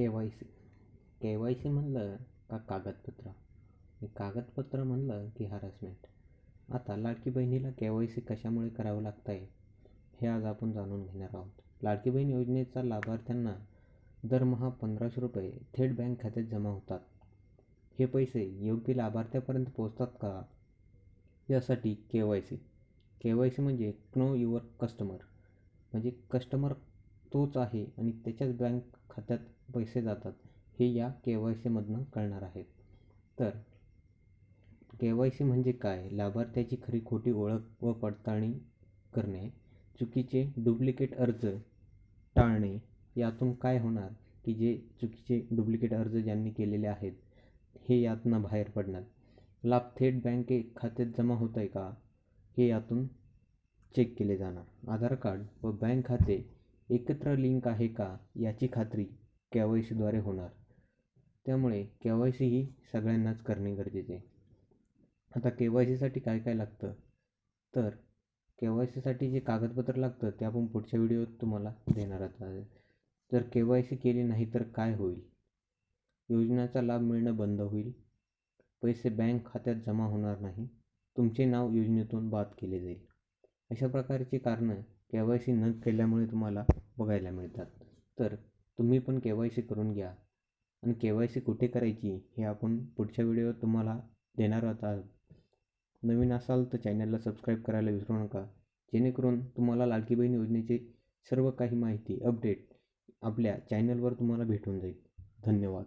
K Y C K Y C म्हणलं का कागदपत्र? आणि कागदपत्र म्हणलं की हॅरॅसमेंट आता लाडकी बहिणीला के वाय सी कशामुळे करावं लागतं आहे हे आज आपण जाणून घेणार आहोत. लाडकी बहीण योजनेचा लाभार्थ्यांना दरमहा पंधराशे रुपये थेट बँक खात्यात जमा होतात. हे पैसे योग्य लाभार्थ्यापर्यंत पोहोचतात का? यासाठी K Y C K Y C म्हणजे नो युअर कस्टमर म्हणजे कस्टमर तोच आहे आणि त्याच्याच बँक खात्यात पैसे जातात. हे या के वाय सीमधनं कळणार आहेत तर के वाय सी म्हणजे काय? लाभार्थ्याची खरी खोटी ओळख व पडताळणी करणे चुकीचे डुप्लिकेट अर्ज टाळणे यातून काय होणार की जे चुकीचे डुप्लिकेट अर्ज ज्यांनी केलेले आहेत हे यातनं बाहेर पडणार? लाभ थेट बँके खात्यात जमा होत आहे का? हे यातून चेक केले जाणार. आधार कार्ड व बँक खाते एकत्र लिंक आहे का याची खात्री के वाय सीद्वारे होणार. त्यामुळे के वाय सी ही सगळ्यांनाच करणे गरजेचे आहे. आता के वाय सीसाठी काय काय लागतं? तर के वाय सीसाठी जे कागदपत्र लागतं ते आपण पुढच्या व्हिडिओत तुम्हाला देणार आहे जर के वाय सी केली नाही तर काय होईल? योजनेचा लाभ मिळणं बंद होईल. पैसे बँक खात्यात जमा होणार नाही. तुमचे नाव योजनेतून बाद केले जाईल. अशा प्रकारची कारणं के वाय सी न केल्यामुळे तुम्हाला बघायला मिळतात. तर तुम्ही पण के वाय सी करून घ्या. आणि के वाय सी कुठे करायची हे आपण पुढच्या व्हिडिओत तुम्हाला देणार आहोत. नवीन असाल तर चॅनलला सबस्क्राईब करायला विसरू नका. जेणेकरून तुम्हाला लाडकी बहीण योजनेची सर्व काही माहिती अपडेट आपल्या चॅनलवर तुम्हाला भेटून जाईल. धन्यवाद.